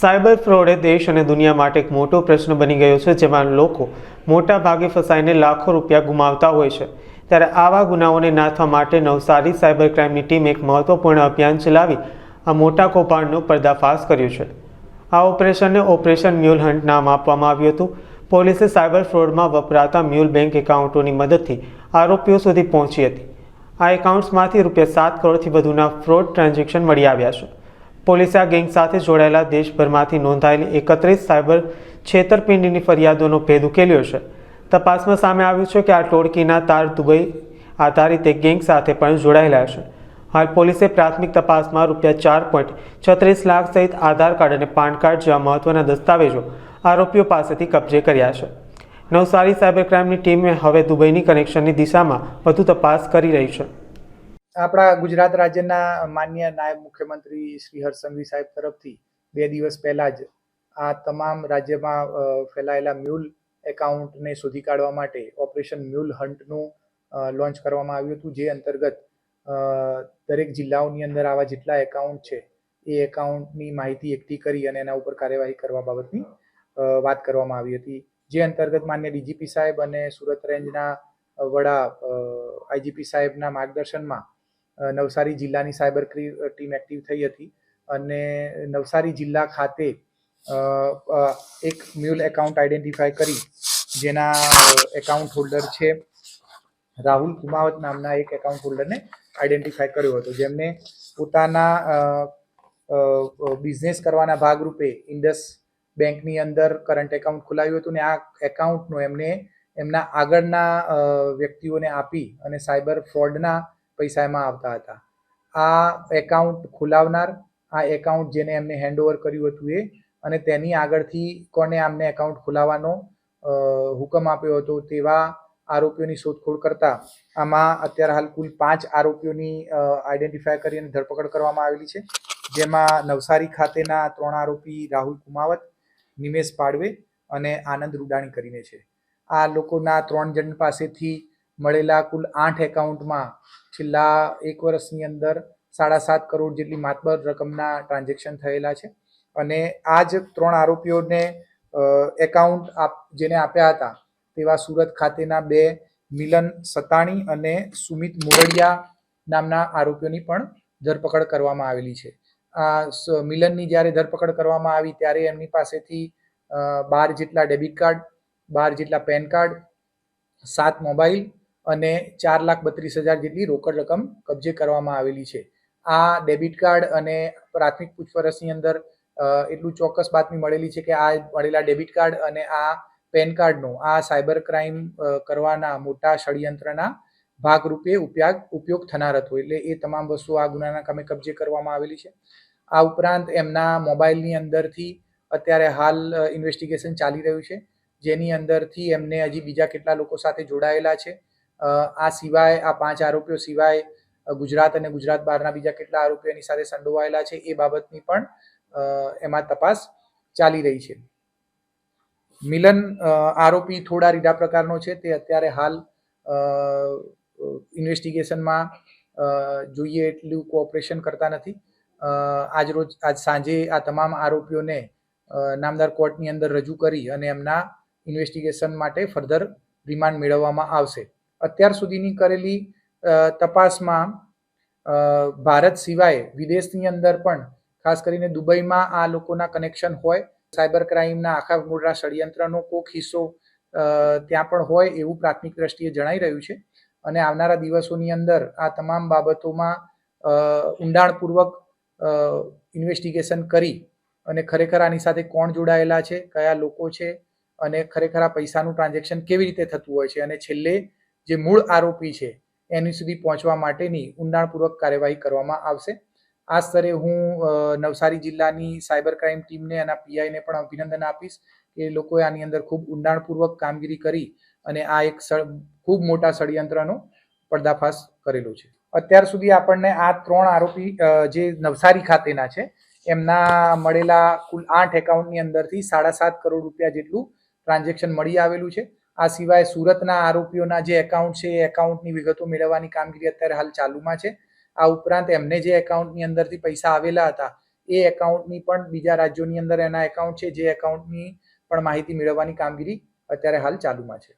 Cyber fraud એ દેશ અને દુનિયા માટે એક મોટો પ્રશ્ન બની ગયો છે, જેમાં લોકો મોટા ભાગે ફસાઈને લાખો રૂપિયા ગુમાવતા હોય છે. ત્યારે આવા ગુનાઓને નાથવા માટે નવસારી સાયબર ક્રાઇમની ટીમ એક મહત્વપૂર્ણ અભિયાન ચલાવી આ મોટા કૌભાંડનો પર્દાફાશ કર્યો છે. આ ઓપરેશનને ઓપરેશન મ્યુલ હન્ટ નામ આપવામાં આવ્યું હતું. પોલીસે સાયબર ફ્રોડમાં વપરાતા મ્યુલ બેંક એકાઉન્ટોની મદદથી આરોપીઓ સુધી પહોંચી હતી. આ એકાઉન્ટ્સમાંથી રૂપિયા સાત કરોડથી વધુના ફ્રોડ ટ્રાન્ઝેક્શન મળી આવ્યા છે. પોલીસે આ ગેંગ સાથે જોડાયેલા દેશભરમાંથી નોંધાયેલી એકત્રીસ સાયબર છેતરપિંડીની ફરિયાદોનો ભેદ ઉકેલ્યો છે. તપાસમાં સામે આવ્યું છે કે આ ટોળકીના તાર દુબઈ આધારિત એક ગેંગ સાથે પણ જોડાયેલા છે. હાલ પોલીસે પ્રાથમિક તપાસમાં રૂપિયા ચાર પોઈન્ટ છત્રીસ લાખ સહિત આધાર કાર્ડ અને પાન કાર્ડ જેવા મહત્વના દસ્તાવેજો આરોપીઓ પાસેથી કબજે કર્યા છે. નવસારી સાયબર ક્રાઇમની ટીમે હવે દુબઈની કનેક્શનની દિશામાં વધુ તપાસ કરી રહી છે. આપણા ગુજરાત રાજ્યના માન્ય નાયબ મુખ્યમંત્રી શ્રી હર્ષસંઘવી સાહેબ તરફથી બે દિવસ પહેલા જ આ તમામ રાજ્યમાં ફેલાયેલા મ્યુલ એકાઉન્ટને શોધી કાઢવા માટે ઓપરેશન મ્યુલ હન્ટનું લોન્ચ કરવામાં આવ્યું હતું, જે અંતર્ગત દરેક જિલ્લાઓની અંદર આવા જેટલા એકાઉન્ટ છે, એ એકાઉન્ટની માહિતી એકઠી કરી અને એના ઉપર કાર્યવાહી કરવા બાબતની વાત કરવામાં આવી હતી. જે અંતર્ગત માન્ય ડીજીપી સાહેબ અને સુરત રેન્જના વડા આઈજીપી સાહેબના માર્ગદર્શનમાં નવસારી જિલ્લાની સાયબર ટીમ એક્ટિવ થઈ હતી અને નવસારી જિલ્લા ખાતે એક મ્યુલ એકાઉન્ટ આઈડેન્ટિફાય કરી, જેના એકાઉન્ટ હોલ્ડર છે રાહુલ કુમાવત નામના એક એકાઉન્ટ હોલ્ડરને આઈડેન્ટિફાય કર્યો હતો. જેમને પોતાના બિઝનેસ કરવાના ભાગરૂપે ઇન્ડસ બેંકની અંદર કરંટ એકાઉન્ટ ખોલાવ્યું હતું ને આ એકાઉન્ટનું એમને એમના આગળના વ્યક્તિઓને આપી અને સાયબર ફ્રોડના પૈસા એમાં આવતા હતા. આ એકાઉન્ટ ખોલાવનાર, આ એકાઉન્ટ જેને એમને હેન્ડઓવર કર્યું હતું એ, અને તેની આગળથી કોને આમને એકાઉન્ટ ખોલાવવાનો હુકમ આપ્યો હતો તેવા આરોપીઓની શોધખોળ કરતા, આમાં અત્યારે હાલ કુલ પાંચ આરોપીઓની આઈડેન્ટિફાય કરી અને ધરપકડ કરવામાં આવેલી છે. જેમાં નવસારી ખાતેના ત્રણ આરોપી રાહુલ કુમાવત, નિમેશ પાડવે અને આનંદ રૂડાણી કરીને છે. આ લોકોના ત્રણ જણ પાસેથી મળેલા કુલ આઠ એકાઉન્ટમાં છેલ્લા એક વર્ષની અંદર સાડા સાત કરોડ જેટલી માતબર રકમના ટ્રાન્ઝેક્શન થયેલા છે. અને આ જ ત્રણ આરોપીઓને એકાઉન્ટ આપ, જેને આપ્યા હતા તેવા સુરત ખાતેના બે મિલન સતાણી અને સુમિત મોરડિયા નામના આરોપીઓની પણ ધરપકડ કરવામાં આવેલી છે. આ મિલનની જ્યારે ધરપકડ કરવામાં આવી ત્યારે એમની પાસેથી બાર જેટલા ડેબિટ કાર્ડ, બાર જેટલા પેન કાર્ડ, સાત મોબાઈલ અને ચાર લાખ બત્રીસ હજાર જેટલી રોકડ રકમ કબજે કરવામાં આવેલી છે. આ ડેબિટ કાર્ડ અને પ્રાથમિક પૂછપરછની અંદર એટલું ચોક્કસ બાતમી મળેલી છે કે આ મળેલા ડેબિટ કાર્ડ અને આ પેન કાર્ડનો, આ સાયબર ક્રાઇમ કરવાના મોટા ષડયંત્રના ભાગરૂપે ઉપયોગ ઉપયોગ થનાર હતો. એટલે એ તમામ વસ્તુઓ આ ગુનાના કામે કબજે કરવામાં આવેલી છે. આ ઉપરાંત એમના મોબાઈલની અંદરથી અત્યારે હાલ ઇન્વેસ્ટિગેશન ચાલી રહ્યું છે. જેની અંદરથી એમને હજી બીજા કેટલા લોકો સાથે જોડાયેલા છે. આ સિવાય, આ પાંચ આરોપીઓ સિવાય ગુજરાત અને ગુજરાત બહારના બીજા કેટલા આરોપીઓની સાથે સંડોવાયેલા છે એ બાબતની પણ એમાં તપાસ ચાલી રહી છે. મિલન આરોપી થોડા રીડા પ્રકારનો છે, તે અત્યારે હાલ ઇન્વેસ્ટિગેશનમાં જોઈએ એટલું કોઓપરેશન કરતા નથી. આજ રોજ, આજ સાંજે આ તમામ આરોપીઓને નામદાર કોર્ટની અંદર રજૂ કરી અને એમના ઇન્વેસ્ટિગેશન માટે ફર્ધર રિમાન્ડ મેળવવામાં આવશે. અત્યાર સુધીની કરેલી તપાસમાં ભારત સિવાય વિદેશની અંદર પણ, ખાસ કરીને દુબઈમાં આ લોકોના કનેક્શન હોય સાયબર ક્રાઇમના આખા મોટા ષડયંત્રનો કોક હિસ્સો ત્યાં પણ હોય એવું પ્રાથમિક દ્રષ્ટિએ જણાઈ રહ્યું છે. અને આવનારા દિવસોની અંદર આ તમામ બાબતોમાં ઊંડાણપૂર્વક ઇન્વેસ્ટિગેશન કરી અને ખરેખર આની સાથે કોણ જોડાયેલા છે, કયા લોકો છે અને ખરેખર આ પૈસાનું ટ્રાન્ઝેક્શન કેવી રીતે થતું હોય છે અને છેલ્લે જે મૂળ આરોપી છે, એની સુધી પહોંચવા માટેની ઊંડાણપૂર્વક કાર્યવાહી કરવામાં આવશે. આ સ્તરે હું નવસારી જિલ્લાની સાયબર ક્રાઇમ ટીમને અને પીઆઈને પણ અભિનંદન આપીશ કે લોકોએ આની અંદર ખૂબ ઊંડાણપૂર્વક કામગીરી કરી અને આ એક ખૂબ મોટા ષડયંત્રનો પર્દાફાશ કરેલો છે. અત્યાર સુધી આપણને આ ત્રણ આરોપી જે નવસારી ખાતેના છે, એમના મળેલા કુલ આઠ એકાઉન્ટની અંદરથી સાડા સાત કરોડ રૂપિયા જેટલું ટ્રાન્ઝેક્શન મળી આવેલું છે. આ સિવાય સુરતના આરોપીઓના જે એકાઉન્ટ છે, એ એકાઉન્ટની વિગતો મેળવવાની કામગીરી અત્યારે હાલ ચાલુમાં છે. આ ઉપરાંત એમને જે એકાઉન્ટની અંદરથી પૈસા આવેલા હતા, એ એકાઉન્ટની પણ બીજા રાજ્યોની અંદર એના એકાઉન્ટ છે, જે એકાઉન્ટની પણ માહિતી મેળવવાની કામગીરી અત્યારે હાલ ચાલુમાં છે.